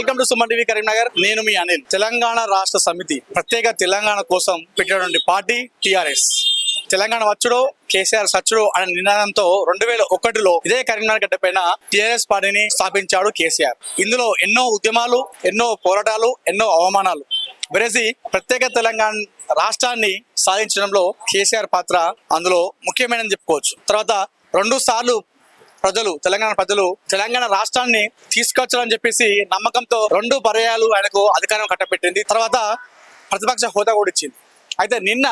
Welcome to Suman TV Karimnagar. నేను మీ అనిల్. తెలంగాణ రాష్ట్ర సమితి ప్రత్యేక తెలంగాణ కోసం పెట్టినటువంటి పార్టీ టిఆర్ఎస్. తెలంగాణ వచ్చుడో కేసీఆర్ సచ్చుడు అనే నినాదంతో రెండు వేల ఒకటిలో ఇదే కరీంనగర్ గడ్డ పైన టీఆర్ఎస్ పార్టీని స్థాపించాడు కేసీఆర్. ఇందులో ఎన్నో ఉద్యమాలు ఎన్నో పోరాటాలు ఎన్నో అవమానాలు. వెరసి ప్రత్యేక తెలంగాణ రాష్ట్రాన్ని సాధించడంలో కేసీఆర్ పాత్ర అందులో ముఖ్యమైనది చెప్పుకోవచ్చు. తర్వాత రెండు సార్లు ప్రజలు తెలంగాణ ప్రజలు తెలంగాణ రాష్ట్రాన్ని తీసుకొచ్చారని చెప్పేసి నమ్మకంతో రెండు పర్యాయాలు ఆయనకు అధికారం కట్టబెట్టింది. తర్వాత ప్రతిపక్ష హోదా కూడా ఇచ్చింది. అయితే నిన్న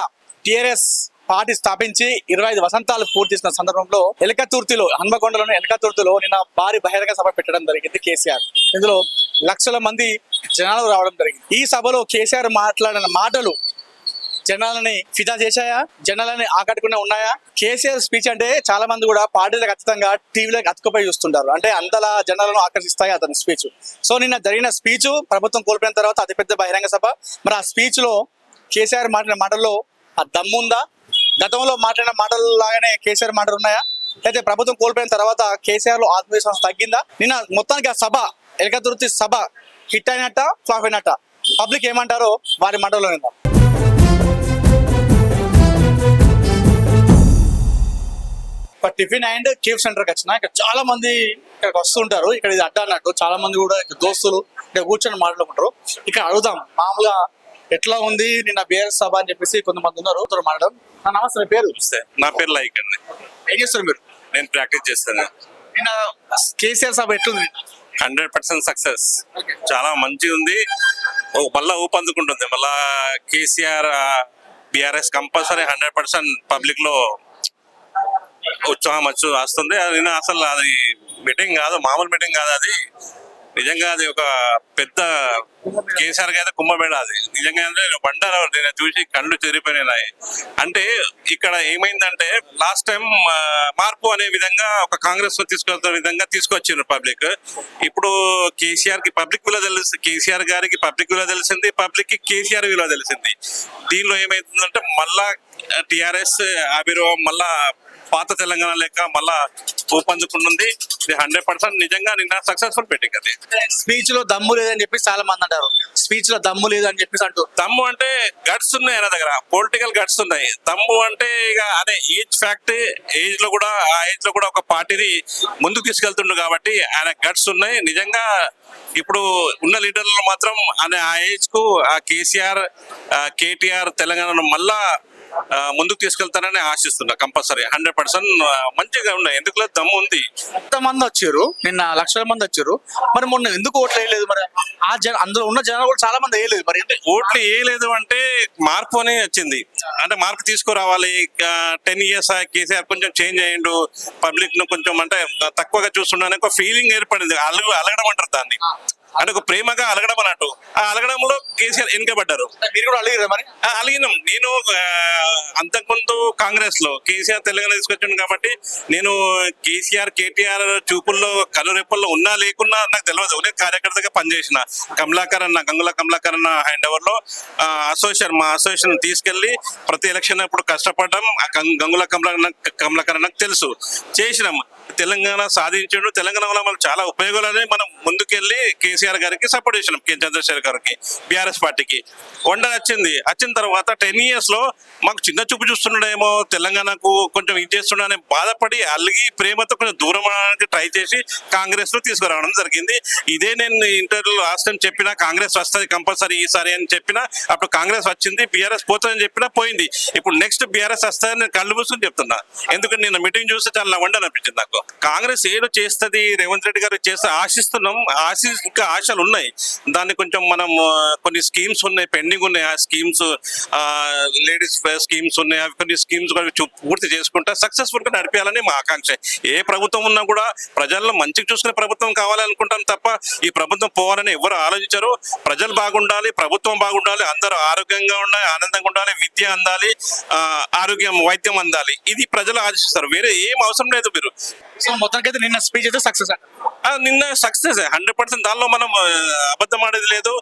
టిఆర్ఎస్ పార్టీ స్థాపించి ఇరవై ఐదు వసంతాలు పూర్తి చేసిన సందర్భంలో ఎలకతుర్తిలో హన్మకొండలోని ఎలకతుర్తిలో నిన్న భారీ బహిరంగ సభ పెట్టడం జరిగింది కేసీఆర్. ఇందులో లక్షల మంది జనాలు రావడం జరిగింది. ఈ సభలో కేసీఆర్ మాట్లాడిన మాటలు జనాలని ఫిదా చేశాయా? జనాలని ఆకట్టుకునే ఉన్నాయా? కేసీఆర్ స్పీచ్ అంటే చాలా మంది కూడా పార్టీలకు ఖచ్చితంగా టీవీలకు అతుకుపోయి చూస్తుంటారు. అంటే అంతలా జనాలను ఆకర్షిస్తాయి అతని స్పీచ్ సో నిన్న జరిగిన స్పీచ్ ప్రభుత్వం కోల్పోయిన తర్వాత అతిపెద్ద బహిరంగ సభ. మరి ఆ స్పీచ్లో కేసీఆర్ మాట్లాడిన మాటల్లో ఆ దమ్ముందా గతంలో మాట్లాడిన మాటలు లాగానే కేసీఆర్ మాటలు ఉన్నాయా? అయితే ప్రభుత్వం కోల్పోయిన తర్వాత కేసీఆర్లో ఆత్మవిశ్వాసం తగ్గిందా? నిన్న మొత్తానికి ఆ సభ ఎలకతుర్తి సభ హిట్ అయినట్ట ఫ్లాప్ అయినట్ట. పబ్లిక్ ఏమంటారో వారి మాటల్లో విందాం. ఒక టిఫిన్ అండ్ కేఫ్ సెంటర్కి వచ్చిన ఇక్కడ చాలా మంది ఇక్కడికి వస్తుంటారు. ఇక్కడ ఇది అడ్డా అన్నట్టు చాలా మంది కూడా ఇక్కడ దోస్తులు ఇక్కడ కూర్చొని మాట్లాడుకుంటారు. ఇక్కడ అడుగుదాం. మామూలుగా ఎట్లా ఉంది నిన్న బిఆర్ఎస్ సభ అని చెప్పేసి కొంతమంది ఉన్నారు. మాట్లాడడం నా నమస్తే పేరు? నా పేరు లైక్ అండి. ఏం చేస్తారు మీరు? నేను ప్రాక్టీస్ చేస్తాను. నిన్న కేసీఆర్ సభ ఎట్లుంది? Hundred percent success. చాలా మంచిగా ఉంది. మళ్ళా ఊపందుకుంటుంది మళ్ళా KCR BRS compulsory hundred percent పబ్లిక్లో ఉత్సాహం వచ్చి వస్తుంది అది అసలు అది మీటింగ్ కాదు మామూలు మీటింగ్ కాదు అది. నిజంగా అది ఒక పెద్ద కేసీఆర్ అయితే కుంభమేళ అది. నిజంగా అంటే బండారు నేను చూసి కళ్ళు చెరిపోయినాయి. అంటే ఇక్కడ ఏమైందంటే లాస్ట్ టైం మార్పు అనే విధంగా ఒక కాంగ్రెస్ తీసుకొచ్చే విధంగా తీసుకొచ్చిండ్రు పబ్లిక్. ఇప్పుడు కేసీఆర్కి పబ్లిక్ విలువ తెలుసు. కేసీఆర్ గారికి పబ్లిక్ విలువ తెలిసింది పబ్లిక్కి కేసీఆర్ విలువ తెలిసింది. దీనిలో ఏమైతుందంటే మళ్ళా టిఆర్ఎస్ ఆవిర్భావం మళ్ళా పాత తెలంగాణ లెక్క మళ్ళా ఊపందుకుంటుంది. ఇది హండ్రెడ్ పర్సెంట్ నిజంగా నిన్న సక్సెస్ఫుల్ పెట్టింగ్ అది. స్పీచ్లో దమ్ము లేదని చెప్పి చాలా మంది అంటారు. స్పీచ్లో దమ్ము లేదని చెప్పేసి అంటూ. దమ్ము అంటే గట్స్ ఉన్నాయి ఆయన దగ్గర. పొలిటికల్ గట్స్ ఉన్నాయి. దమ్ము అంటే ఇక అదే ఏజ్ ఫ్యాక్ట్ ఏజ్లో కూడా ఆ ఏజ్లో కూడా ఒక పార్టీని ముందుకు తీసుకెళ్తుండు కాబట్టి ఆయన గట్స్ ఉన్నాయి. నిజంగా ఇప్పుడు ఉన్న లీడర్లు మాత్రం ఆయన ఆ ఏజ్కు ఆ కేసీఆర్ కేటీఆర్ తెలంగాణను మళ్ళా ముందుకు తీసుకెళ్తారని ఆశిస్తున్నా కంపల్సరీ. హండ్రెడ్ పర్సెంట్ మంచిగా ఉన్నాయి. ఎందుకు దమ్ము ఉంది? మంది వచ్చారు నిన్న లక్షల మంది వచ్చారు. మరి మొన్న ఎందుకు ఓట్లు వేయలేదు మరి? ఆ జన అందులో ఉన్న జనాలు కూడా చాలా మంది వేయలేదు మరి? ఓట్లు వేయలేదు అంటే మార్పు అనే వచ్చింది. అంటే మార్పు తీసుకురావాలి. టెన్ ఇయర్స్ కేసీఆర్ కొంచెం చేంజ్ అయ్యిండు. పబ్లిక్ను కొంచెం అంటే తక్కువగా చూస్తున్నాను ఒక ఫీలింగ్ ఏర్పడింది. అలగ అలగడం అంటారు దాన్ని. అంటే ఒక ప్రేమగా అలగడం అన్నట్టు. ఆ అలగడంలో కేసీఆర్ వెనుకబడ్డారు మీరు కూడా అడిగారు మరి? అలిగినాం. నేను అంతకుముందు కాంగ్రెస్లో కేసీఆర్ తెలంగాణ తీసుకొచ్చాను కాబట్టి నేను కేసీఆర్ కేటీఆర్ చూపుల్లో కనురెప్పల్లో ఉన్నా లేకున్నా నాకు తెలియదు నేను కార్యకర్తగా పనిచేసిన. కమలాకర్ అన్న గంగుల కమలాకర్ అన్న హ్యాండ్ ఓవర్లో అసోసియేషన్ మా అసోసియేషన్ తీసుకెళ్ళి ప్రతి ఎలక్షన్ అప్పుడు కష్టపడడం. గంగుల కమలా కమలాకర్ నాకు తెలుసు. చేసినాం. తెలంగాణ సాధించడం. తెలంగాణ వల్ల మనకు చాలా ఉపయోగాలని మనం ముందుకెళ్ళి కేసీఆర్ గారికి సపోర్ట్ చేసినాం కె. చంద్రశేఖర్ గారికి బీఆర్ఎస్ పార్టీకి. వండ వచ్చింది వచ్చిన తర్వాత టెన్ ఇయర్స్లో మాకు చిన్న చూపు చూస్తున్నాడేమో తెలంగాణకు కొంచెం ఇది చేస్తున్నాడని బాధపడి అలిగి ప్రేమతో కొంచెం దూరం అవడానికి ట్రై చేసి కాంగ్రెస్లో తీసుకురావడం జరిగింది. ఇదే నేను ఇంటర్వ్యూ లాస్ట్ టైం చెప్పినా కాంగ్రెస్ వస్తుంది కంపల్సరీ ఈసారి అని చెప్పినా అప్పుడు కాంగ్రెస్ వచ్చింది బీఆర్ఎస్ పోతుందని చెప్పినా పోయింది. ఇప్పుడు నెక్స్ట్ బీఆర్ఎస్ వస్తుందని నేను కళ్ళు మూసుకుని చెప్తున్నా. ఎందుకంటే నేను మీటింగ్ చూస్తే చాలా వండ అనిపించింది నాకు. కాంగ్రెస్ ఏదో చేస్తుంది రేవంత్ రెడ్డి గారు చేస్తే ఆశిస్తున్నాం ఆశి ఇంకా ఆశలు ఉన్నాయి. దాన్ని కొంచెం మనం కొన్ని స్కీమ్స్ ఉన్నాయి పెండింగ్ ఉన్నాయి. ఆ స్కీమ్స్ లేడీస్ స్కీమ్స్ ఉన్నాయి. అవి కొన్ని స్కీమ్స్ పూర్తి చేసుకుంటా సక్సెస్ఫుల్గా నడిపేయాలని మా ఆకాంక్ష. ఏ ప్రభుత్వం ఉన్నా కూడా ప్రజలను మంచిగా చూసుకునే ప్రభుత్వం కావాలనుకుంటాం తప్ప ఈ ప్రభుత్వం పోవాలని ఎవరు ఆలోచించరు. ప్రజలు బాగుండాలి ప్రభుత్వం బాగుండాలి అందరూ ఆరోగ్యంగా ఉండాలి ఆనందంగా ఉండాలి విద్య అందాలి ఆరోగ్యం వైద్యం అందాలి. ఇది ప్రజలు ఆశిస్తారు. వేరే ఏం అవసరం లేదు మీరు. సో మొత్తానికైతే నిన్న స్పీచ్ అయితే సక్సెస్ నిన్న సక్సెస్ హండ్రెడ్ పర్సెంట్ దానిలో మనం అబద్ధం ఆడేది లేదు.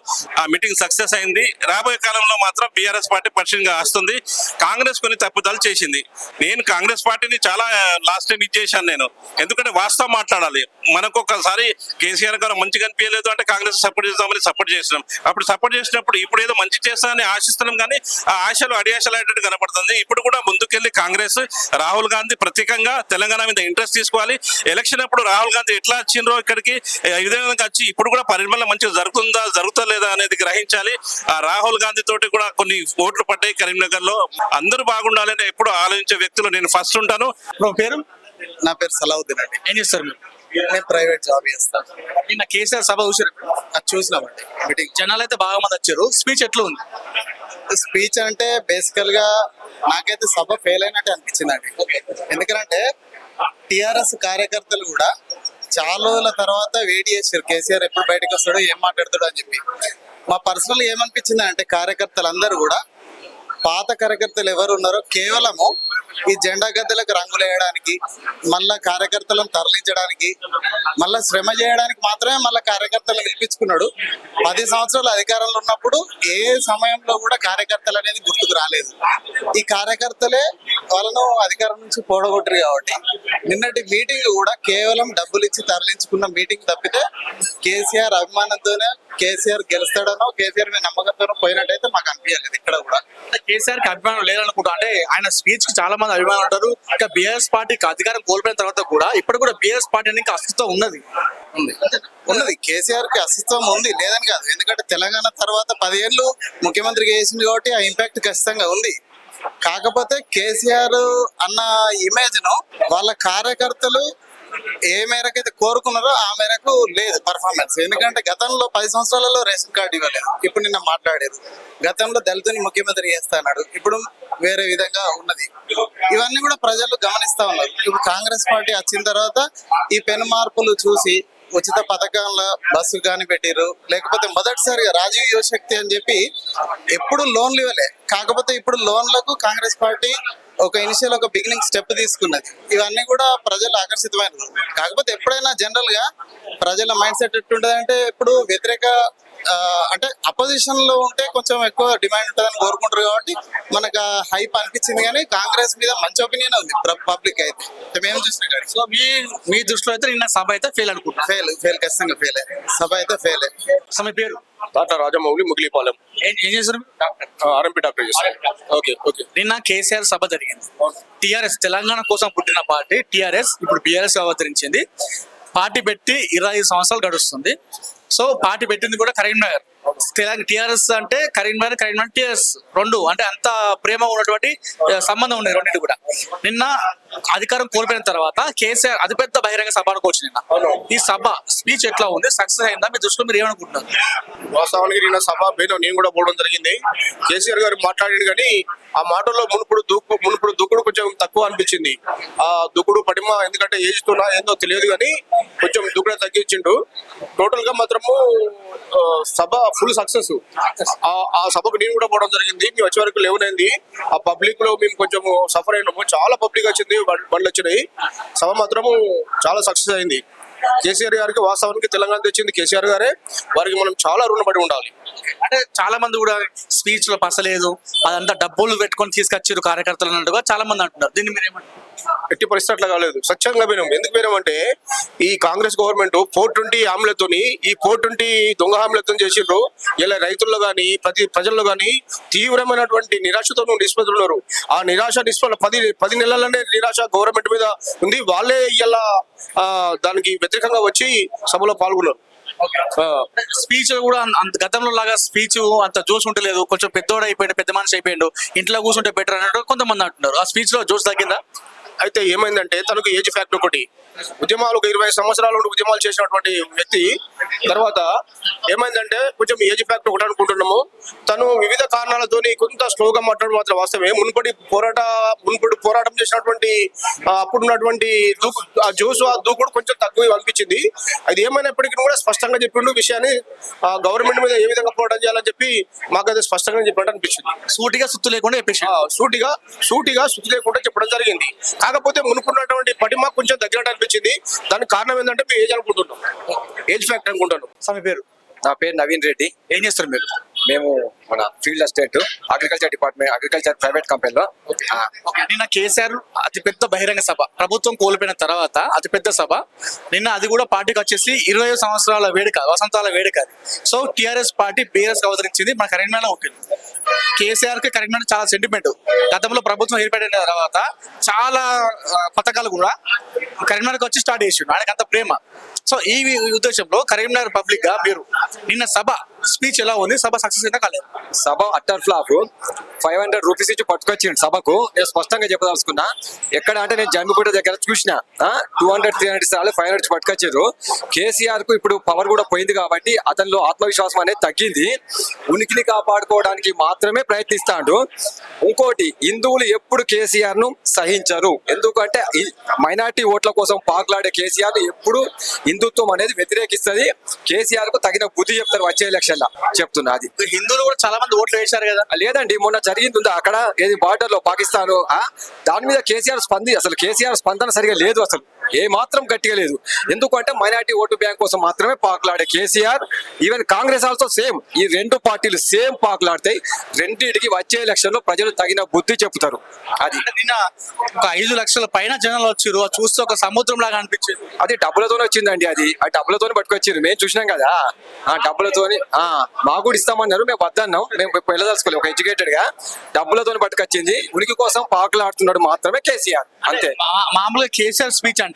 ఆ మీటింగ్ సక్సెస్ అయింది. రాబోయే కాలంలో మాత్రం బీఆర్ఎస్ పార్టీ పరిశీలిగా వస్తుంది కాంగ్రెస్ కొన్ని తప్పుదలు చేసింది. నేను కాంగ్రెస్ పార్టీని చాలా లాస్ట్ టైం ఇచ్చేసాను నేను. ఎందుకంటే వాస్తవం మాట్లాడాలి. మనకు ఒకసారి కేసీఆర్ గారు మంచిగా కనిపించలేదు అంటే కాంగ్రెస్ సపోర్ట్ చేద్దామని సపోర్ట్ చేసినాం. అప్పుడు సపోర్ట్ చేసినప్పుడు ఇప్పుడు ఏదో మంచి చేస్తామని ఆశిస్తున్నాం కానీ ఆ ఆశలు అడియాశలు అయ్యేటట్టు కనపడుతుంది. ఇప్పుడు కూడా ముందుకెళ్ళి కాంగ్రెస్ రాహుల్ గాంధీ ప్రత్యేకంగా తెలంగాణ మీద ఇంట్రెస్ట్ తీసుకోవాలి. ఎలక్షన్ అప్పుడు రాహుల్ గాంధీ ఎట్లా వచ్చిండ్రో ఇక్కడికి ఇదే విధంగా వచ్చి ఇప్పుడు కూడా పరిమళం మంచిగా జరుగుతుందా జరుగుతలేదా అనేది గ్రహించాలి. ఆ రాహుల్ గాంధీ తోటి కూడా కొన్ని ఓట్లు పడ్డాయి కరీంనగర్లో అందరూ బాగుండాలని ఎప్పుడు ఆలోచించే వ్యక్తులు నేను ఫస్ట్ ఉంటాను. పేరు? నా పేరు సలావుద్దీన్ అండి. ఏం చేస్తారు నేను ప్రైవేట్ జాబ్ చేస్తాను నిన్న కేసీఆర్ సభ చూసారు అది చూసినామండి మీటింగ్. జనాలు అయితే బాగా మంది వచ్చారు. స్పీచ్ ఎట్లా ఉంది? స్పీచ్ అంటే బేసికల్గా నాకైతే సభ ఫెయిల్ అయినట్టు అనిపించిందండి. ఎందుకంటే టిఆర్ఎస్ కార్యకర్తలు కూడా చాలా రోజుల తర్వాత వెయిట్ చేశారు. కేసీఆర్ ఎప్పుడు బయటకు వస్తాడో ఏం మాట్లాడతాడో అని చెప్పి. మా పర్సనల్ ఏమనిపించింది అంటే కార్యకర్తలందరూ కూడా పాత కార్యకర్తలు ఎవరు ఉన్నారో కేవలము ఈ జెండా గద్దెలకు రంగులు వేయడానికి మళ్ళా కార్యకర్తలను తరలించడానికి మళ్ళా శ్రమ చేయడానికి మాత్రమే మళ్ళా కార్యకర్తలను గెలిపించుకున్నాడు పది సంవత్సరాలు అధికారంలో ఉన్నప్పుడు ఏ సమయంలో కూడా కార్యకర్తలు అనేది గుర్తుకు రాలేదు. ఈ కార్యకర్తలే వాళ్ళను అధికారం నుంచి పోడగొట్టరు కాబట్టి నిన్నటి మీటింగ్ కూడా కేవలం డబ్బులు ఇచ్చి తరలించుకున్న మీటింగ్ తప్పితే కేసీఆర్ అభిమానంతోనే కేసీఆర్ గెలుస్తాడనో కేసీఆర్ మీద నమ్మకంతోనో పోయినట్టయితే మాకు అనిపించలేదు ఇక్కడ కూడా. కేసీఆర్కి అభిమానం లేదనుకుంటా. అంటే ఆయన స్పీచ్కి చాలా మంది అభిమానం ఉంటారు. ఇంకా బీఆర్ఎస్ పార్టీకి అధికారం కోల్పోయిన తర్వాత కూడా ఇప్పుడు కూడా బీఆర్ఎస్ పార్టీ అనేది అస్తిత్వం ఉన్నది. ఉంది. ఉన్నది. కేసీఆర్కి అస్తిత్వం ఉంది. లేదని కాదు. ఎందుకంటే తెలంగాణ తర్వాత పదేళ్ళు ముఖ్యమంత్రి చేసింది కాబట్టి ఆ ఇంపాక్ట్ ఖచ్చితంగా ఉంది. కాకపోతే కేసీఆర్ అన్న ఇమేజ్ను వాళ్ళ కార్యకర్తలు ఏ మేరకు అయితే కోరుకున్నారో ఆ మేరకు లేదు పర్ఫార్మెన్స్ ఎందుకంటే గతంలో పది సంవత్సరాలలో రేషన్ కార్డు ఇవ్వలేదు. ఇప్పుడు నిన్న మాట్లాడారు. గతంలో దళితుని ముఖ్యమంత్రి చేస్తాడు. ఇప్పుడు వేరే విధంగా ఉన్నది. ఇవన్నీ కూడా ప్రజలు గమనిస్తా ఉన్నారు. ఇప్పుడు కాంగ్రెస్ పార్టీ వచ్చిన తర్వాత ఈ పెను మార్పులు చూసి ఉచిత పథకాల బస్సు కానీ పెట్టారు లేకపోతే మొదటిసారిగా రాజీవ్ యువశక్తి అని చెప్పి ఎప్పుడు లోన్లు ఇవ్వలే. కాకపోతే ఇప్పుడు లోన్లకు కాంగ్రెస్ పార్టీ ఒక ఇనిషియల్ ఒక బిగినింగ్ స్టెప్ తీసుకున్నది ఇవన్నీ కూడా ప్రజలు ఆకర్షితమైనది కాకపోతే ఎప్పుడైనా జనరల్గా ప్రజల మైండ్ సెట్ ఎట్టుంటది అంటే ఇప్పుడు వ్యతిరేక అంటే అపోజిషన్లో ఉంటే కొంచెం ఎక్కువ డిమాండ్ ఉంటుందని కోరుకుంటారు కాబట్టి మనకు హైప్ అనిపించింది కానీ కాంగ్రెస్ మీద మంచి ఒపీనియన్ ఉంది పబ్లిక్ అయితే. మేము చూసిన సో మీ మీ దృష్టిలో అయితే నిన్న సభ అయితే ఫెయిల్ అనుకుంటా? ఫెయిల్ ఫెయిల్ ఖచ్చితంగా ఫెయిల్ సభ అయితే ఫెయిల్ సో మీ పేరు? డాక్టర్ రాజమౌళి ముగిలిపాలెం. ఏం ఏం చేశారు? RMP doctor okay okay. నిన్న కేసీఆర్ సభ జరిగింది. టిఆర్ఎస్ తెలంగాణ కోసం పుట్టిన పార్టీ టిఆర్ఎస్ ఇప్పుడు బిఆర్ఎస్ అవతరించింది. పార్టీ పెట్టి ఇరవై ఐదు సంవత్సరాలు గడుస్తుంది. సో పార్టీ పెట్టింది కూడా కరీంనగర్. తెలంగాణ టిఆర్ఎస్ అంటే కరీంనగర్ కరీంనగర్ టిఆర్ఎస్ రెండు. అంటే అంత ప్రేమ ఉన్నటువంటి సంబంధం ఉన్నది రెండింటి కూడా. నిన్న అధికారం కోల్పోయిన తర్వాత కేసీఆర్ అతిపెద్ద బహిరంగ సభ అనుకోవచ్చు నిన్న. ఈ సభ స్పీచ్ ఎట్లా ఉంది? సక్సెస్ అయిందా? మీ దృష్టిలో మీరు ఏమనుకుంటున్నారు? వాస్తవానికి నిన్న సభ పోయినా నేను కూడా పోవడం జరిగింది. కేసీఆర్ గారు మాట్లాడింది కానీ ఆ మాటల్లో మునుపుడు దూకు మునుపుడు దూకుడు కొంచెం తక్కువ అనిపించింది. ఆ దూకుడు పటిమ ఎందుకంటే ఏజ్ తోనా ఏందో తెలియదు కానీ కొంచెం దూకుడు తగ్గించిండు. టోటల్గా మాత్రము సభ ఫుల్ సక్సెస్. ఆ సభకు నేను కూడా పోవడం జరిగింది. మేము వచ్చే వరకు లేవనైంది ఆ పబ్లిక్లో మేము కొంచెం సఫర్ అయినాము. చాలా పబ్లిక్ వచ్చింది బండ్లు వచ్చినాయి. సభ మాత్రము చాలా సక్సెస్ అయింది. కేసీఆర్ గారికి వాస్తవానికి తెలంగాణ తెచ్చింది కేసీఆర్ గారే. వారికి మనం చాలా రుణపడి ఉండాలి. అంటే చాలా మంది కూడా స్పీచ్లో పసలేదు. అదంతా డబ్బులు పెట్టుకొని తీసుకొచ్చారు కార్యకర్తలు అన్నట్టుగా చాలా మంది అంటున్నారు. దీన్ని మీరు ఏమంటారు ఎట్టి పరిస్థితి అట్లా కాలేదు. స్వచ్ఛంగా పోయినాం. ఎందుకు పోయినామంటే ఈ కాంగ్రెస్ గవర్నమెంట్ ఫోర్ ట్వంటీ హామీలతోని ఈ ఫోర్ ట్వంటీ దొంగ హామీలతో చేసిండ్రు. ఇలా రైతుల్లో కానీ ప్రతి ప్రజల్లో కానీ తీవ్రమైనటువంటి నిరాశతో నిష్పత్తులు ఆ నిరాశ నిష్పత్తులు పది పది నెలలనే నిరాశ గవర్నమెంట్ మీద ఉంది. వాళ్ళే ఇలా దానికి వ్యతిరేకంగా వచ్చి సభలో పాల్గొన్నారు. స్పీచ్ కూడా గతంలో లాగా స్పీచ్ అంత జోష్ ఉంటలేదు కొంచెం పెద్దోడు అయిపోయాడు పెద్ద మనిషి అయిపోయాడు. ఇంట్లో కూర్చుంటే బెటర్ అన్నట్టు కొంతమంది అంటున్నారు. ఆ స్పీచ్లో జోష్ తగ్గిందా? అయితే ఏమైందంటే తనకు ఏజ్ ఫ్యాక్టర్ ఒకటి. ఉద్యమాలు ఒక ఇరవై సంవత్సరాల నుండి ఉద్యమాలు చేసినటువంటి వ్యక్తి. తర్వాత ఏమైందంటే కొంచెం ఏజ్ ఫ్యాక్టర్ ఒకటి అనుకుంటున్నాము. తను వివిధ కారణాలతోని కొంత స్లోగా మాట్లాడడం మాత్రం వాస్తవమే. మునుపటి పోరాట మునుపటి పోరాటం చేసినటువంటి ఆ, అప్పుడు ఉన్నటువంటి దూకు ఆ జోసు ఆ దూకుడు కొంచెం తక్కువ అనిపించింది. అది ఏమైనప్పటికీ కూడా స్పష్టంగా చెప్పిండు విషయాన్ని గవర్నమెంట్ మీద ఏ విధంగా పోరాటం చేయాలని చెప్పి మాకు అది స్పష్టంగా చెప్పినట్టు అనిపించింది. సూటిగా సుత్తు లేకుండా చెప్పేసి సూటిగా సూటిగా శుద్ధి లేకుండా చెప్పడం జరిగింది. కాకపోతే మునుకున్నటువంటి పటిమ కొంచెం దగ్గర అనిపించింది. దానికి కారణం ఏంటంటే మేము ఏజ్ అనుకుంటున్నాం. ఏజ్ ఫ్యాక్టర్ అనుకుంటున్నాం. స్వామి పేరు? నా పేరు నవీన్ రెడ్డి. ఏం చేస్తారు మీరు? మేము మన field assistant agriculture department agriculture private కంపెనీలో ఆ, నిన్న కేసీఆర్ అతిపెద్ద బహిరంగ సభ ప్రభుత్వం కోల్పోయిన తర్వాత అతిపెద్ద సభ నిన్న అది కూడా పార్టీకి వచ్చేసి ఇరవై సంవత్సరాల వేడుక వసంతాల వేడుక సో టిఆర్ఎస్ పార్టీ బీఆర్ఎస్ అవతరించింది మన కరీంనగర్ ఉంటుంది కేసీఆర్కి కరీంనగర్ చాలా సెంటిమెంట్ గతంలో ప్రభుత్వం ఏర్పడిన తర్వాత చాలా పథకాలు కూడా కరీంనగర్కి వచ్చి స్టార్ట్ చేసిండు. ఆయనకి అంత ప్రేమ. సో ఈ ఉద్దేశంలో కరీంనగర్ పబ్లిక్గా మీరు నిన్న సభ స్పీచ్ ఎలా ఉంది? సభ సక్సెస్ అయినా కాలేదు? సభ utter flop. Five hundred rupees ఇచ్చి పట్టుకొచ్చిండు సభకు. నేను స్పష్టంగా చెప్పదలుచుకున్నా ఎక్కడ అంటే నేను జమ్మిపూట దగ్గర చూసిన టూ హండ్రెడ్ త్రీ హండ్రెడ్ సార్లు ఫైవ్ హండ్రెడ్ పట్టుకొచ్చారు. కేసీఆర్కు ఇప్పుడు పవర్ కూడా పోయింది కాబట్టి అతనిలో ఆత్మవిశ్వాసం అనేది తగ్గింది. ఉనికిని కాపాడుకోవడానికి మాత్రమే ప్రయత్నిస్తాడు. ఇంకోటి హిందువులు ఎప్పుడు కేసీఆర్ను సహించరు. ఎందుకంటే మైనార్టీ ఓట్ల కోసం పాకులాడే కేసీఆర్ ఎప్పుడు హిందుత్వం అనేది వ్యతిరేకిస్తుంది. కేసీఆర్కు తగిన బుద్ధి చెప్తారు వచ్చే ఎలక్షన్ లా చెప్తున్నా అది. హిందువులు కూడా చాలా మంది ఓట్లు వేశారు కదా. లేదండి మొన్న జరిగింది అక్కడ ఏది బార్డర్లో పాకిస్తాన్ దాని మీద కేసీఆర్ స్పంది అసలు కేసీఆర్ స్పందన సరిగా లేదు అసలు. ఏ మాత్రం గట్టిగా లేదు. ఎందుకంటే మైనార్టీ ఓటు బ్యాంక్ కోసం మాత్రమే పాకులాడే KCR even Congress also same. ఈ రెండు పార్టీలు సేమ్ పాకులాడతాయి రెండింటికి వచ్చే ఎలక్షన్లో ప్రజలు తగిన బుద్ధి చెప్తారు అది. నిన్న ఒక ఐదు లక్షల పైన జనాలు వచ్చారు. చూస్తే ఒక సముద్రం లాగా అనిపించింది. అది డబ్బులతోనే వచ్చిందండి అది. ఆ డబ్బులతోనే పట్టుకొచ్చారు. మేము చూసినాం కదా. ఆ డబ్బులతోని ఆ మాకు కూడా ఇస్తామన్నారు. మేము వద్దన్నాం. మేము వెళ్ళదలుచుకోలేదు. ఒక ఎడ్యుకేటెడ్గా డబ్బులతోని పట్టుకొచ్చింది. ఉనికి కోసం పాకులాడుతున్నాడు మాత్రమే కేసీఆర్. అంతే. మా- మామూలుగా కేసీఆర్ స్పీచ్ అంటే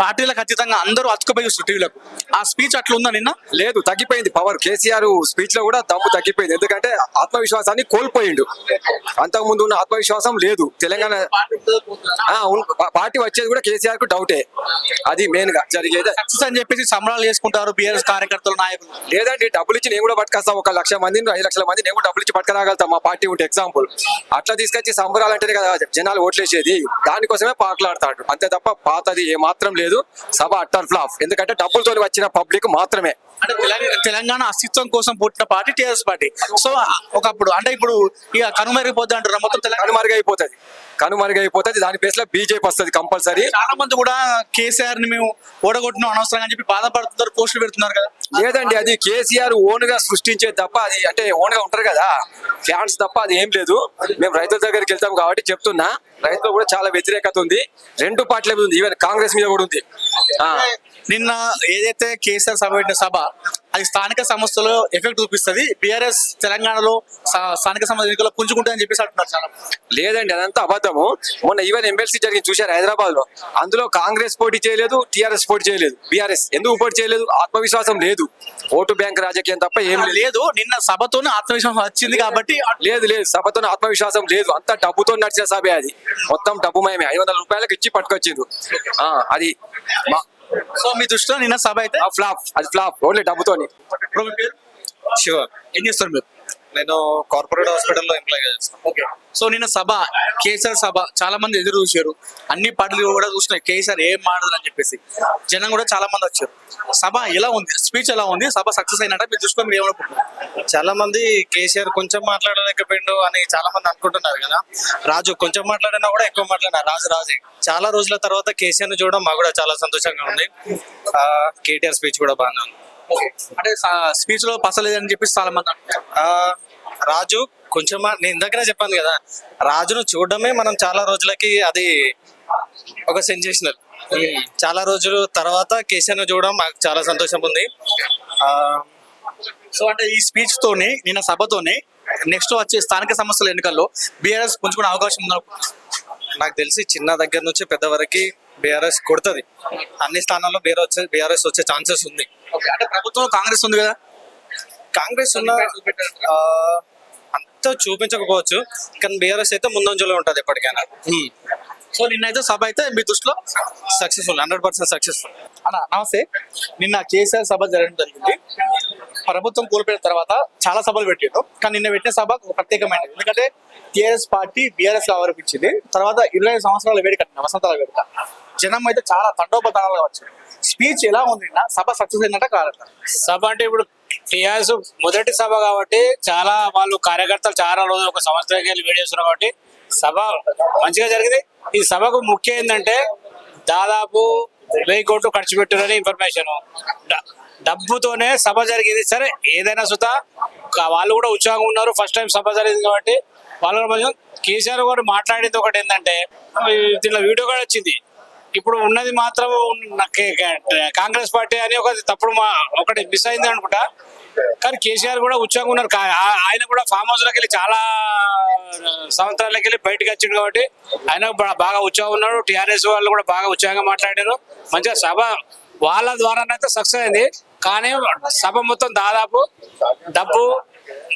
పార్టీలకు ఖచ్చితంగా అందరూ అతుకుపోయి టీవీలకు. ఆ స్పీచ్ అట్లా ఉందా నిన్న? లేదు తగ్గిపోయింది పవర్. కేసీఆర్ స్పీచ్లో కూడా దమ్ము తగ్గిపోయింది. ఎందుకంటే ఆత్మవిశ్వాసాన్ని కోల్పోయిండు. అంతకు ముందు ఉన్న ఆత్మవిశ్వాసం లేదు. తెలంగాణ పార్టీ వచ్చేది కూడా కేసీఆర్కు డౌటే. అది మెయిన్గా జరిగేది. సక్సెస్ అని చెప్పేసి సంబరాలు చేసుకుంటారు బీఆర్ఎస్ కార్యకర్తలు నాయకులు. లేదండి డబ్బులు ఇచ్చి నేను కూడా పట్టుకొస్తా. ఒక లక్ష మంది ఐదు లక్షల మంది నేను కూడా డబ్బులు ఇచ్చి పట్టుకురాగలుగుతా. మా పార్టీ ఉంటే ఎగ్జాంపుల్ అట్లా తీసుకొచ్చి సంబరాలు అంటేనే కదా జనాలు ఓట్లేసేది. దానికోసమే పాకులాడతాడు అంతే తప్ప పాతది ఏ మాత్రం లేదు. సభ అట్టర్ ఫ్లాప్. ఎందుకంటే డబ్బులతో వచ్చిన పబ్లిక్ మాత్రమే. అంటే తెలంగాణ అస్తిత్వం కోసం పుట్టిన పార్టీ టీఆర్ఎస్ పార్టీ. సో ఒకప్పుడు అంటే ఇప్పుడు ఇక కనుమరిగిపోద్ది అంటారు మొత్తం తెలంగాణ కనుమరుగైపోతుంది కనుమరుగైపోతుంది. దాని ప్లేస్లో బీజేపీ వస్తుంది కంపల్సరీ. చాలా మంది కూడా కేసీఆర్ని మేము ఓడగొట్టిన అనవసరంగా అని చెప్పి బాధపడుతున్నారు పోస్టులు పెడుతున్నారు కదా. లేదండి అది కేసీఆర్ ఓన్గా సృష్టించేది తప్ప అది అంటే ఓన్గా ఉంటారు కదా. ఫ్యాన్స్ తప్ప అది ఏం లేదు. మేము రైతుల దగ్గరికి వెళ్తాం కాబట్టి చెప్తున్నా. రైతులు కూడా చాలా వ్యతిరేకత ఉంది. రెండు పార్టీల మీద ఉంది. ఈవెన్ కాంగ్రెస్ మీద కూడా ఉంది. నిన్న ఏదైతే కేసీఆర్ సభ పెట్టిన సభ అది స్థానిక సంస్థలో ఎఫెక్ట్ చూపిస్తుంది. బీఆర్ఎస్ తెలంగాణలో స్థా- స్థానిక సంస్థ ఎన్నికల్లో పుంజుకుంటుందని చెప్పేసి అంటున్నారు చాలా. లేదండి అదంతా అబద్ధము. మొన్న ఈవెన్ ఎమ్మెల్సీ జరిగింది చూశారు హైదరాబాద్లో అందులో కాంగ్రెస్ పోటీ చేయలేదు టీఆర్ఎస్ పోటీ చేయలేదు. బీఆర్ఎస్ ఎందుకు పోటీ చేయలేదు? ఆత్మవిశ్వాసం లేదు. ఓటు బ్యాంక్ రాజకీయం తప్ప ఏం లేదు. నిన్న సభతోనే ఆత్మవిశ్వాసం వచ్చింది కాబట్టి లేదు లేదు. సభతో ఆత్మవిశ్వాసం లేదు. అంత డబ్బుతో నడిచిన సభే అది. మొత్తం డబ్బు మయమే. ఐదు వందల రూపాయలకు ఇచ్చి పట్టుకొచ్చిండ్రు. ఆ, అది సో మీ దృష్టిలో నిన్న సభ అయితే? ఫ్లాప్. అది ఫ్లాప్. ఓన్లీ డబ్బుతోని. శివ. ఏం చేస్తారు మీరు? నేను కార్పొరేట్ హాస్పిటల్లో ఎంప్లాయ్ చేస్తాను ఓకే. సో నిన్న సభ కేసీఆర్ సభ చాలా మంది ఎదురు చూశారు. అన్ని పార్టీలు కూడా చూసినాయి కేసీఆర్ ఏం మాడదు అని చెప్పేసి. జనం కూడా చాలా మంది వచ్చారు. సభ ఎలా ఉంది? స్పీచ్ ఎలా ఉంది? సభ సక్సెస్ అయినట్టు? మీరు చూసుకొని మీరు ఏమనుకుంటున్నారు? చాలా మంది కేసీఆర్ కొంచెం మాట్లాడలేకపోయిండు అని చాలా మంది అనుకుంటున్నారు కదా. రాజు కొంచెం మాట్లాడినా కూడా ఎక్కువ మాట్లాడినా రాజు రాజే. చాలా రోజుల తర్వాత కేసీఆర్ని చూడడం మాకు కూడా చాలా సంతోషంగా ఉంది. కేటీఆర్ స్పీచ్ కూడా బాగానే ఉంది. అంటే స్పీచ్లో పసలేదని చెప్పేసి చాలా మంది రాజు కొంచెం నేను ఇందాకనే చెప్పాను కదా రాజును చూడడమే మనం చాలా రోజులకి అది ఒక సెన్సేషనల్ చాలా రోజుల తర్వాత కేసీఆర్ను చూడడం మాకు చాలా సంతోషం ఉంది ఆ, సో అంటే ఈ స్పీచ్ తోని నిన్న సభతోని నెక్స్ట్ వచ్చే స్థానిక సంస్థల ఎన్నికల్లో బీఆర్ఎస్ పుంజుకునే అవకాశం ఉందా నాకు తెలిసి చిన్న దగ్గర నుంచి పెద్ద వరకు బీఆర్ఎస్ కొడుతుంది. అన్ని స్థానాల్లో బీఆర్ వచ్చే బీఆర్ఎస్ వచ్చే ఛాన్సెస్ ఉంది. అంటే ప్రభుత్వం కాంగ్రెస్ ఉంది కదా? కాంగ్రెస్ ఉన్న అంత చూపించకపోవచ్చు కానీ బీఆర్ఎస్ అయితే ముందంజలో ఉంటుంది ఎప్పటికైనా. సో నిన్నైతే సభ అయితే మీ దృష్టిలో సక్సెస్ఫుల్ హండ్రెడ్ పర్సెంట్ సక్సెస్ఫుల్ అన్న నమస్తే. నిన్న కేసీఆర్ సభ జరగడం జరిగింది. ప్రభుత్వం కోల్పోయిన తర్వాత చాలా సభలు పెట్టారు కానీ నిన్న పెట్టిన సభ ఒక ప్రత్యేకమైనది. ఎందుకంటే టీఆర్ఎస్ పార్టీ బీఆర్ఎస్ ఆరోపించింది. తర్వాత ఇరవై ఐదు సంవత్సరాల వేడుక వసంతాల వేడుక. జనం అయితే చాలా తండోపతాలుగా వచ్చారు స్పీచ్ ఎలా ఉంది? సభ సక్సెస్ అయిందంట కాదంట. సభ అంటే ఇప్పుడు టిఆర్ఎస్ మొదటి సభ కాబట్టి చాలా వాళ్ళు కార్యకర్తలు చాలా రోజులు ఒక సంవత్సరానికి వెళ్ళి వేడేస్తున్నారు కాబట్టి సభ మంచిగా జరిగింది. ఈ సభకు ముఖ్యం ఏంటంటే దాదాపు వెయ్యి కోట్లు ఖర్చు పెట్టారని ఇన్ఫర్మేషన్ డబ్బుతోనే సభ జరిగింది. సరే ఏదైనా సుత వాళ్ళు కూడా ఉత్సాహంగా ఉన్నారు. ఫస్ట్ టైం సభ జరిగింది కాబట్టి వాళ్ళు కొంచెం కేసీఆర్ గారు మాట్లాడేది ఒకటి ఏంటంటే దీనిలో వీడియో కూడా వచ్చింది. ఇప్పుడు ఉన్నది మాత్రం కాంగ్రెస్ పార్టీ అని ఒక తప్పుడు మా ఒకటి మిస్ అయింది అనుకుంటా. కానీ కేసీఆర్ కూడా ఉత్సాహంగా ఉన్నారు. ఆయన కూడా ఫామ్ హౌస్లోకి వెళ్ళి చాలా సంవత్సరాలకి వెళ్ళి బయటకు వచ్చిండు కాబట్టి ఆయన బాగా ఉత్సాహం ఉన్నాడు. టిఆర్ఎస్ వాళ్ళు కూడా బాగా ఉత్సాహంగా మాట్లాడారు. మంచిగా సభ వాళ్ళ ద్వారానైతే సక్సెస్ అయింది. కానీ సభ మొత్తం దాదాపు డబ్బు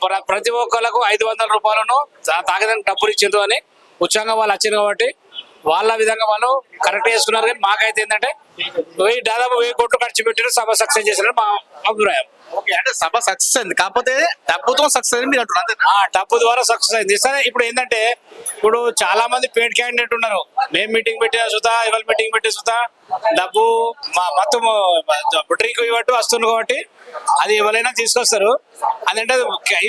ప్ర- ప్రతి ఒక్కళ్ళకు ఐదు వందల రూపాయలను తాగడానికి డబ్బులు ఇచ్చిండ్రు అని ఉత్సాహంగా వాళ్ళు వచ్చింది కాబట్టి వాళ్ళ విధంగా వాళ్ళు కరెక్ట్ చేసుకున్నారు కానీ మాకైతే ఏంటంటే వెయ్యి దాదాపు వెయ్యి కోట్లు ఖర్చు పెట్టారు సభ సక్సెస్ చేశారని మా అభిప్రాయం. ఓకే అంటే సభ సక్సెస్ అయింది. కాకపోతే డబ్బుతో సక్సెస్ అయింది మీరు అంటున్నారు అంతేనా? ఆ డబ్బు ద్వారా సక్సెస్ అయింది. సరే ఇప్పుడు ఏంటంటే ఇప్పుడు చాలా మంది పేడ్ క్యాండిడేట్ ఉన్నారు. మేము మీటింగ్ పెట్టే చూతా ఇవాళ మీటింగ్ పెట్టే చూతా డబ్బు మా మొత్తం డ్రింక్ ఇవ్వట్టు వస్తుంది కాబట్టి అది ఎవరైనా తీసుకొస్తారు. అదంటే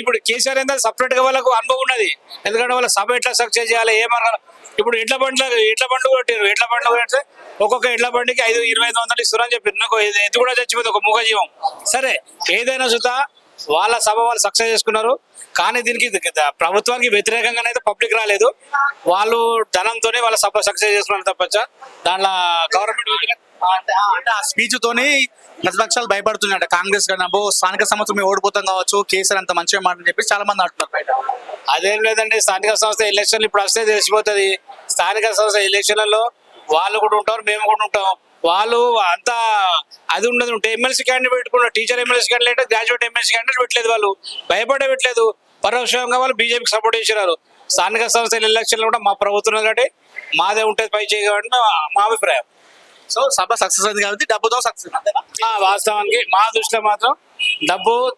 ఇప్పుడు కేసీఆర్ ఏంటంటే సపరేట్గా వాళ్ళకు అనుభవం ఉన్నది. ఎందుకంటే వాళ్ళ సభ ఎట్లా సక్సెస్ చేయాలి ఏమన్నా ఇప్పుడు ఎడ్ల బండ్ల ఎడ్ల బండ్లు కొట్టారు ఎడ్ల బండ్లు కొడితే ఒక్కొక్క ఎడ్ల బండికి ఐదు ఇరవై ఐదు వందలు ఇస్తున్నారు అని చెప్పి నాకు ఇది ఎద్దు కూడా చచ్చిపోయింది ఒక మూగజీవం. సరే ఏదైనా సుతా వాళ్ళ సభ వాళ్ళు సక్సెస్ చేసుకున్నారు. కానీ దీనికి ప్రభుత్వానికి వ్యతిరేకంగానైతే పబ్లిక్ రాలేదు. వాళ్ళు ధనంతోనే వాళ్ళ సభ సక్సెస్ చేసుకున్నారు తప్పచ్చ. దాంట్లో గవర్నమెంట్ అంటే ఆ- స్పీచ్ తోని ప్రతిపక్షాలు భయపడుతున్నాయంట. కాంగ్రెస్ కన్నా అబ్బో స్థానిక సంస్థలు మేము ఓడిపోతాం కావచ్చు కేసీఆర్ అంత మంచిగా మాట అని చెప్పి చాలా మంది అంటున్నారు బయట. అదేం లేదండి స్థానిక సంస్థ ఎలక్షన్లు ఇప్పుడు వస్తే తెలిసిపోతుంది. స్థానిక సంస్థ ఎలక్షన్లలో వాళ్ళు కూడా ఉంటారు మేము కూడా ఉంటాం. వాళ్ళు అంతా అది ఉండదు. ఉంటే ఎమ్మెల్సీ క్యాండిడేట్ పెట్టుకున్నారు. Teacher MLC candidate graduate MLC candidate పెట్టలేదు వాళ్ళు. భయపడే పెట్టలేదు. పరోక్షంగా వాళ్ళు బీజేపీకి సపోర్ట్ చేసినారు. స్థానిక సంస్థల ఎలక్షన్లు కూడా మా ప్రభుత్వం కాబట్టి మాదే ఉంటుంది పై చేయ కాబట్టి మా- మా అభిప్రాయం. సో సభ సక్సెస్ అయింది కాబట్టి డబ్బుతో సక్సెస్ అంతేనా? ఆ, వాస్తవానికి మా దృష్టిలో మాత్రం డబ్బు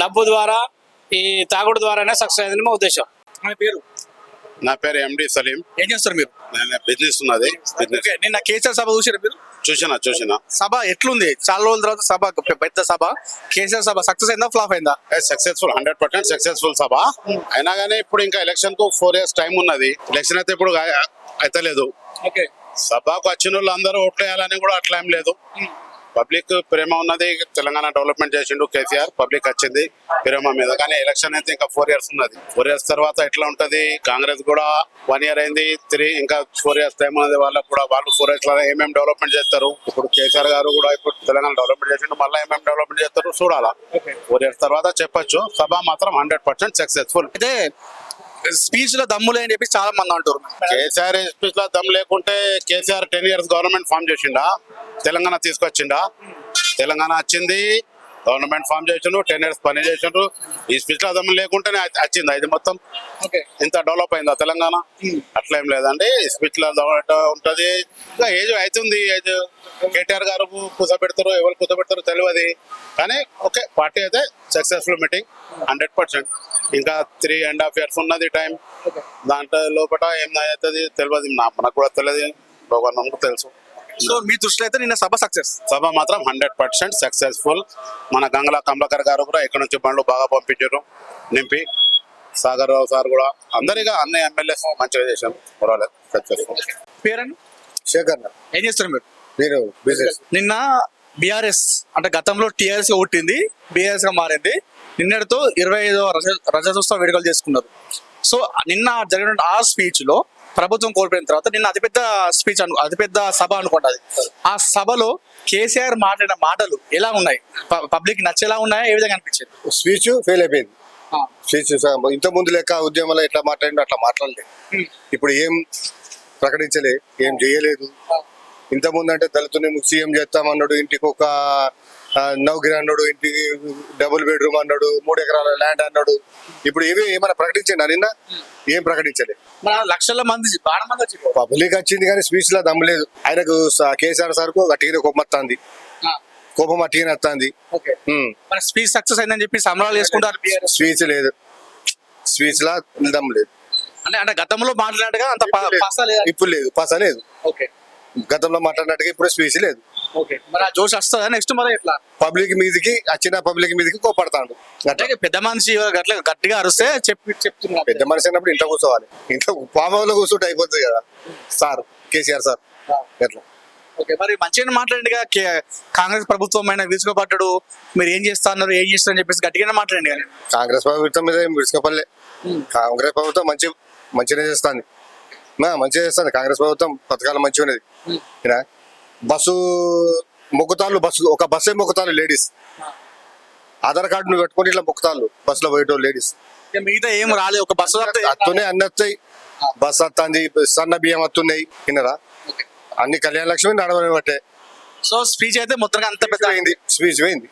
డబ్బు ద్వారా ఈ తాగుడు ద్వారానే సక్సెస్ అయిందని మా ఉద్దేశం. మీ పేరు? నా పేరు ఎండి సలీం ఏం చేస్తారు మీరు? నేను బిజినెస్ ఉన్నది. నిన్న కేసీఆర్ సభ చూసారు మీరు? చూసిన చూసిన. సభ ఎట్లుంది? చాలా రోజుల తర్వాత సభ పెద్ద సభ. కేసీఆర్ సభ సక్సెస్ అయిందా? ఫ్లాప్ అయిందా? సక్సెస్ఫుల్ హండ్రెడ్ పర్సెంట్ సక్సెస్ఫుల్ సభ. అయినా కానీ ఇప్పుడు ఇంకా ఎలక్షన్కు ఫోర్ ఇయర్స్ టైం ఉన్నది. ఎలక్షన్ అయితే ఇప్పుడు అయితే లేదు ఓకే. సభకు వచ్చిన వాళ్ళు అందరూ ఓట్లు వేయాలని కూడా అట్లా ఏం లేదు పబ్లిక్ ప్రేమ ఉన్నది. తెలంగాణ డెవలప్మెంట్ చేసిండు కేసీఆర్. పబ్లిక్ వచ్చింది ప్రేమ మీద. కానీ ఎలక్షన్ అయితే ఇంకా ఫోర్ ఇయర్స్ ఉన్నది. ఫోర్ ఇయర్స్ తర్వాత ఎట్లా ఉంటది? కాంగ్రెస్ కూడా వన్ ఇయర్ అయింది. త్రీ ఇంకా ఫోర్ ఇయర్స్ టైం ఉన్నది. వాళ్ళకు కూడా వాళ్ళు ఫోర్ ఇయర్స్లో ఏమేమి డెవలప్మెంట్ చేస్తారు? ఇప్పుడు కేసీఆర్ గారు కూడా ఇప్పుడు తెలంగాణ డెవలప్మెంట్ చేసిండు. మళ్ళీ ఏమేమి డెవలప్మెంట్ చేస్తారు చూడాలా. ఫోర్ ఇయర్స్ తర్వాత చెప్పొచ్చు. సభ మాత్రం హండ్రెడ్ పర్సెంట్ సక్సెస్ఫుల్. అయితే స్పీచ్లో దమ్ములే అని చెప్పి చాలా మంది అంటారు. కేసీఆర్ స్పీచ్లో దమ్ము లేకుంటే KCR ten years government form చేసిండా? తెలంగాణ తీసుకొచ్చిండా? తెలంగాణ వచ్చింది గవర్నమెంట్ ఫామ్ చేసిండు టెన్ ఇయర్స్ పని చేసిండ్రు. ఈ స్పీచ్లో దమ్ లేకుంటేనే వచ్చి- వచ్చింది ఇది మొత్తం? ఓకే. ఇంత డెవలప్ అయిందా తెలంగాణ? అట్లా ఏం లేదండి. స్పీచ్లో డెవలప్ ఉంటది. ఇంకా ఏజ్ అవుతుంది ఏజ్ కేటీఆర్ గారు కూర్చోబెడతారు ఎవరు కూర్చోబెడతారు తెలియదు కానీ ఓకే పార్టీ అయితే సక్సెస్ఫుల్ మీటింగ్ హండ్రెడ్ పర్సెంట్ ఇంకా త్రీ అండ్ హాఫ్ ఇయర్స్ ఉన్నది టైం దాంట్లో లోపల ఏం అవుతుంది తెలియదు నా- మనకు కూడా తెలియదు గవర్నమెంట్ తెలుసు. సో మీ దృష్టిలో అయితే నిన్న సభ సక్సెస్ సభ మాత్రం హండ్రెడ్ పర్సెంట్ సక్సెస్ఫుల్ మన గంగల కమలాకర్ గారు కూడా ఇక్కడ నుంచి బండ్లు బాగా పంపించారు. నింపి. సాగర్ రావు సార్ కూడా అందరిగా అన్ని ఎమ్మెల్యేస్ మంచిగా చేశాం పర్వాలేదు సక్సెస్ఫుల్ పేరండి శేఖర్ ఏం చేస్తారు మీరు? మీరు బిజినెస్ నిన్న బీఆర్ఎస్ అంటే గతంలో టీఆర్ఎస్గా పుట్టింది బీఆర్ఎస్గా మారింది. నిన్నటితో ఇరవై ఐదో రజ రజతోత్సవ వేడుకలు చేసుకున్నారు. సో నిన్న జరిగిన ఆ స్పీచ్లో ప్రభుత్వం కోల్పోయిన తర్వాత నిన్న అతిపెద్ద స్పీచ్ అను అతిపెద్ద సభ అనుకుంటుంది ఆ సభలో కేసీఆర్ మాట్లాడిన మాటలు ఎలా ఉన్నాయి? పబ్లిక్ నచ్చేలా ఉన్నాయా? ఏ విధంగా అనిపించింది స్పీచ్ ఫెయిల్ అయిపోయింది. స్పీచ్ ఇంత ముందు లెక్క ఉద్యమంలో ఎట్లా మాట్లాడిండో అట్లా మాట్లాడలేదు. ఇప్పుడు ఏం ప్రకటించలే ఏం చేయలేదు. ఇంత ముందు అంటే దళితుని సీఎం చేస్తామన్నాడు ఇంటికి ఒక నౌకరీ అన్నాడు ఇంటికి డబుల్ బెడ్రూమ్ అన్నాడు మూడు ఎకరాల ల్యాండ్ అన్నాడు. ఇప్పుడు ఇవి ఏమైనా ప్రకటించండి నిన్న? ఏం ప్రకటించలే. మన లక్షల మంది బాగా మంది వచ్చి పబ్లిక్ వచ్చింది కానీ స్పీచ్లో దమ్ము లేదు. ఆయనకు కేసీఆర్ సార్కు గట్టిగా కోపం వస్తుంది కోపం అట్టిగా వస్తుంది స్పీచ్ సక్సెస్ అయిందని చెప్పి సంబరాలు చేసుకుంటారు స్పీచ్ లేదు. స్పీచ్ లా దమ్ము లేదు. అంటే అంటే గతంలో మాట్లాడినట్టుగా అంత ఇప్పుడు లేదు. పస లేదా? ఇప్పుడు లేదు. పస లేదు. ఓకే. గతంలో మాట్లాడినట్టుగా ఇప్పుడు స్పీచ్ లేదు. ఓకే. మరి ఆ జోష్ వస్తుందా నెక్స్ట్ మరి ఎట్లా? పబ్లిక్ మీదకి వచ్చిన పబ్లిక్ మీదకి కోపడతాడు అట్లా. అంటే పెద్ద మనిషి గట్ల గట్టిగా అరిస్తే చెప్పి చెప్తున్నా పెద్ద మనిషి అన్నప్పుడు ఇంట్లో కూర్చోవాలి. ఇంట్లో ఫామ్ హౌస్లో కూర్చుంటే అయిపోతుంది కదా. Sir KCR sir. ఎట్లా? ఓకే మరి మంచిగా మాట్లాడండి కాంగ్రెస్ ప్రభుత్వం అయినా విసుగపడ్డాడు మీరు ఏం చేస్తా అన్నారు ఏం చేస్తారు అని చెప్పేసి గట్టిగానే మాట్లాడండి కానీ కాంగ్రెస్ ప్రభుత్వం మీద ఏం విడుచుకోపల్లే కాంగ్రెస్ ప్రభుత్వం మంచి మంచిగా చేస్తాంది. నా, మంచిగా చేస్తాంది. కాంగ్రెస్ ప్రభుత్వం పథకాలు మంచిగా ఉన్నది బస్సు మొక్కుతాళ్ళు బస్సు ఒక బస్సే మొక్కుతాళ్ళు లేడీస్. ఆధార్ కార్డు నువ్వు పెట్టుకొని ఇట్లా మొక్కుతాళ్ళు బస్సులో పోయేటోళ్ళు లేడీస్. మిగతా ఏం రాలేదు ఒక బస్సు అత్తున్నాయి అన్ని వస్తాయి. బస్ వస్తుంది సన్న బియ్యం వస్తున్నాయి విన్నరా అన్ని కళ్యాణ లక్ష్మి నడవని బట్టే సో స్పీచ్ అయితే మొత్తంగా అంత పెద్ద పోయింది స్పీచ్ పోయింది.